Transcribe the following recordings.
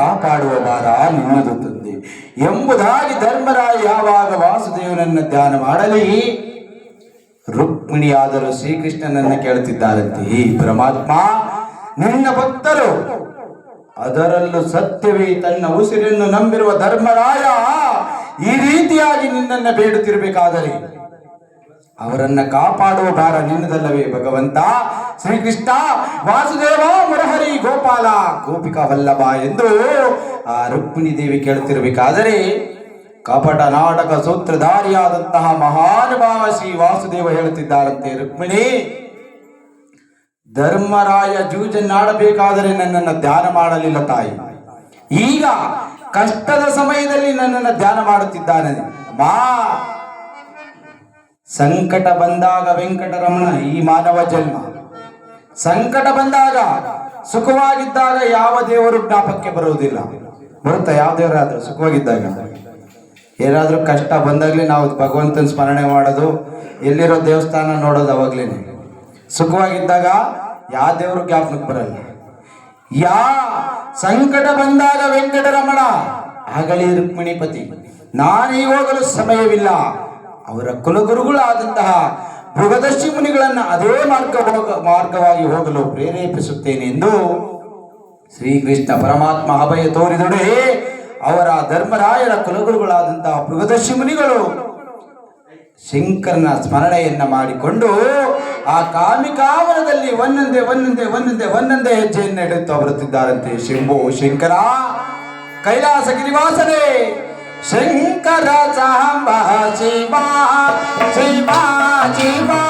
ಕಾಪಾಡುವ ಭಾರ ನಿನ್ನದು ತಂದೆ. ಎಂಬುದಾಗಿ ಧರ್ಮರಾಯ ಯಾವಾಗ ವಾಸುದೇವನನ್ನ ಧ್ಯಾನ ಮಾಡಲಿ? ರುಕ್ಮಿಣಿಯಾದರೂ ಶ್ರೀಕೃಷ್ಣನನ್ನ ಕೇಳುತ್ತಿದ್ದಾರಂತೆ ಈ ಪರಮಾತ್ಮ. ನಿನ್ನ ಭಕ್ತರು, ಅದರಲ್ಲೂ ಸತ್ಯವೇ ತನ್ನ ಉಸಿರನ್ನು ನಂಬಿರುವ ಧರ್ಮರಾಯ ಈ ರೀತಿಯಾಗಿ ನಿನ್ನನ್ನ ಬೇಡುತ್ತಿರಬೇಕಾದರೆ ಅವರನ್ನ ಕಾಪಾಡುವ ಭಾರ ನಿನ್ನದಲ್ಲವೇ, ಭಗವಂತ. ಶ್ರೀಕೃಷ್ಣ, ವಾಸುದೇವ, ಮುರಹರಿ, ಗೋಪಾಲ, ಗೋಪಿಕಾ ವಲ್ಲಭ ಎಂದು ಆ ರುಕ್ಮಿಣಿ ದೇವಿ ಕೇಳುತ್ತಿರಬೇಕಾದರೆ, ಕಪಟ ನಾಟಕ ಸೂತ್ರಧಾರಿಯಾದಂತಹ ಮಹಾನುಭಾವ ಶ್ರೀ ವಾಸುದೇವ ಹೇಳುತ್ತಿದ್ದಾರಂತೆ ರುಕ್ಮಿಣಿ. ಧರ್ಮರಾಯ ಜೂಜನ್ನಾಡಬೇಕಾದರೆ ನನ್ನನ್ನು ಧ್ಯಾನ ಮಾಡಲಿಲ್ಲ ತಾಯಿ. ಈಗ ಕಷ್ಟದ ಸಮಯದಲ್ಲಿ ನನ್ನನ್ನು ಧ್ಯಾನ ಮಾಡುತ್ತಿದ್ದಾನೆ. ಮಾ ಸಂಕಟ ಬಂದಾಗ ವೆಂಕಟರಮಣ ಈ ಮಾನವ ಜನ್ಮ. ಸಂಕಟ ಬಂದಾಗ ಸುಖವಾಗಿದ್ದಾಗ ಯಾವ ದೇವರು ಜ್ಞಾಪಕ್ಕೆ ಬರುವುದಿಲ್ಲ. ಬರುತ್ತಾ? ಯಾವ ದೇವರಾದ್ರೂ ಸುಖವಾಗಿದ್ದಾಗ? ಏನಾದ್ರೂ ಕಷ್ಟ ಬಂದಾಗಲೇ ನಾವು ಭಗವಂತನ ಸ್ಮರಣೆ ಮಾಡೋದು, ಎಲ್ಲಿರೋ ದೇವಸ್ಥಾನ ನೋಡೋದು ಅವಾಗಲೇ ಸುಖವಾಗಿದ್ದಾಗ ಯಾವ ದೇವರು ಜ್ಞಾಪನಕ್ಕೆ ಬರಲ್ಲ. ಯಾ ಸಂಕಟ ಬಂದಾಗ ವೆಂಕಟರಮಣ, ಆಗಲಿ ರುಕ್ಮಿಣಿಪತಿ, ನಾನೀ ಹೋಗಲು ಸಮಯವಿಲ್ಲ. ಅವರ ಕುಲಗುರುಗಳಾದಂತಹ ಮೃಗದರ್ಶಿ ಮುನಿಗಳನ್ನ ಅದೇ ಮಾರ್ಗ ಹೋಗ ಮಾರ್ಗವಾಗಿ ಹೋಗಲು ಪ್ರೇರೇಪಿಸುತ್ತೇನೆ ಎಂದು ಶ್ರೀಕೃಷ್ಣ ಪರಮಾತ್ಮ ಅಭಯ ತೋರಿದೊಡೆ ಅವರ ಧರ್ಮರಾಯರ ಕುಲಗುರುಗಳಾದಂತಹ ಮೃಗದರ್ಶಿ ಮುನಿಗಳು ಶಂಕರನ ಸ್ಮರಣೆಯನ್ನ ಮಾಡಿಕೊಂಡು ಆ ಕಾಮಿಕಾವನದಲ್ಲಿ ಒಂದೊಂದೇ ಒಂದೊಂದೇ ಒಂದೊಂದೇ ಒಂದೊಂದೇ ಹೆಜ್ಜೆಯನ್ನು ಇಡುತ್ತಾ ಬರುತ್ತಿದ್ದಾರಂತೆ ಶಂಭು ಶಂಕರ ಕೈಲಾಸ ಗಿರಿವಾಸನೆ శంకర జాంబ శివ శివ శివా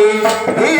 e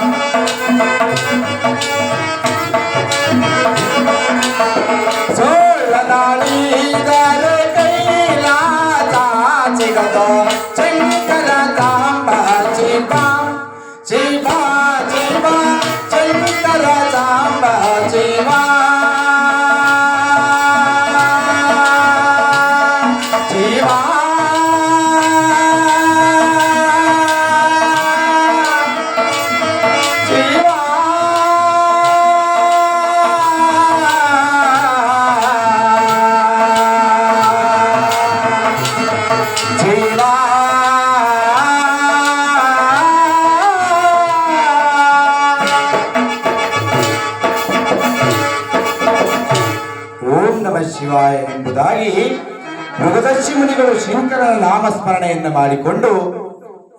ಮೃಗದರ್ಶಿ ಮುನಿಗಳು ಶಂಕರನ ನಾಮಸ್ಮರಣೆಯನ್ನು ಮಾಡಿಕೊಂಡು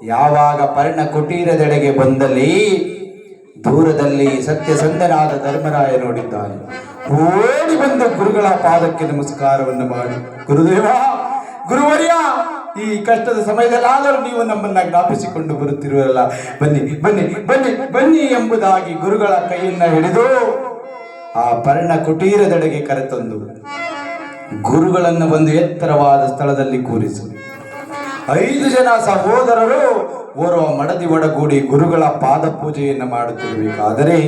ಯಾವಾಗ ಪರ್ಣ ಕುಟೀರದೆಡೆಗೆ ಬಂದಲ್ಲಿ ದೂರದಲ್ಲಿ ಸತ್ಯಸಂಧನಾದ ಧರ್ಮರಾಯ ನೋಡಿದ್ದಾನೆ. ಓಡಿ ಬಂದು ಗುರುಗಳ ಪಾದಕ್ಕೆ ನಮಸ್ಕಾರವನ್ನು ಮಾಡಿ, ಗುರುದೇವ, ಗುರುವರ್ಯ, ಈ ಕಷ್ಟದ ಸಮಯದಲ್ಲಾದರೂ ನೀವು ನಮ್ಮನ್ನ ಜ್ಞಾಪಿಸಿಕೊಂಡು ಬರುತ್ತಿರುವಲ್ಲ ಬನ್ನಿ ಬನ್ನಿ ಬನ್ನಿ ಬನ್ನಿ ಎಂಬುದಾಗಿ ಗುರುಗಳ ಕೈಯನ್ನ ಹಿಡಿದು ಆ ಪರ್ಣ ಕುಟೀರದೆಡೆಗೆ ಕರೆತಂದು ಗುರುಗಳನ್ನು ಒಂದು ಎತ್ತರವಾದ ಸ್ಥಳದಲ್ಲಿ ಕೂರಿಸು. ಐದು ಜನ ಸಹೋದರರು ಓರ್ವ ಮಡದಿ ಒಡಗೂಡಿ ಗುರುಗಳ ಪಾದ ಪೂಜೆಯನ್ನು ಮಾಡುತ್ತಿರಬೇಕಾದರೆ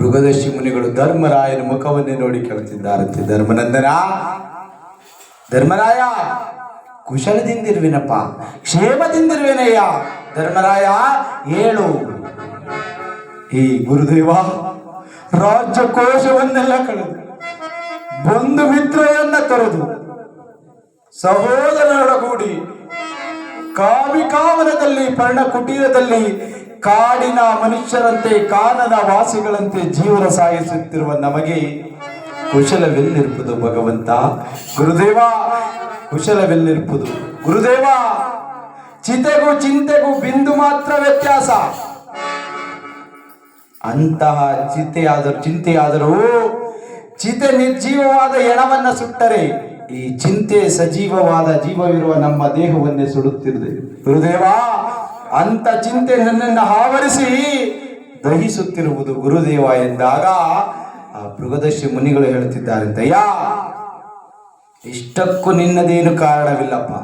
ಮೃಗದರ್ಶಿ ಮುನಿಗಳು ಧರ್ಮರಾಯನ ಮುಖವನ್ನೇ ನೋಡಿ ಕೇಳುತ್ತಿದ್ದಾರಂತೆ. ಧರ್ಮನಂದನ, ಧರ್ಮರಾಯ, ಕುಶಲದಿಂದಿರುವಿನಪ್ಪ, ಕ್ಷೇಮದಿಂದಿರುವೆನಯ್ಯ, ಧರ್ಮರಾಯ, ಏಳು. ಈ ಗುರುದೇವ, ರಾಜ್ಯಕೋಶವನ್ನೆಲ್ಲ ಕಳೆದು ಬಂಧು ಮಿತ್ರರನ್ನ ಕರೆದು ಸಹೋದರರೊಡಗೂಡಿ ಕಾವಿಕಾವನದಲ್ಲಿ ಪರ್ಣ ಕುಟೀರದಲ್ಲಿ ಕಾಡಿನ ಮನುಷ್ಯರಂತೆ ಕಾನನ ವಾಸಿಗಳಂತೆ ಜೀವನ ಸಾಗಿಸುತ್ತಿರುವ ನಮಗೆ ಕುಶಲವೆಲ್ಲಿರುವುದು ಭಗವಂತ. ಗುರುದೇವ ಕುಶಲವೆಲ್ಲಿರುವುದು ಗುರುದೇವ, ಚಿತೆಗೂ ಚಿಂತೆಗೂ ಬಿಂದು ಮಾತ್ರ ವ್ಯತ್ಯಾಸ. ಅಂತಹ ಚಿಂತೆಯಾದರೂ ಚಿಂತೆಯಾದರೂ ಚಿತೆ ನಿರ್ಜೀವವಾದ ಎಣವನ್ನ ಸುಟ್ಟರೆ ಈ ಚಿಂತೆ ಸಜೀವವಾದ ಜೀವವಿರುವ ನಮ್ಮ ದೇಹವನ್ನೇ ಸುಡುತ್ತಿರುತ್ತದೆ ಗುರುದೇವಾ ಅಂತ ಚಿಂತೆ ನನ್ನನ್ನು ಆವರಿಸಿ ದಹಿಸುತ್ತಿರುವುದು ಗುರುದೇವ ಎಂದಾಗ ಆ ಮುನಿಗಳು ಹೇಳುತ್ತಿದ್ದಾರೆ ಯಾ ಇಷ್ಟಕ್ಕೂ ನಿನ್ನದೇನು ಕಾರಣವಿಲ್ಲಪ್ಪ?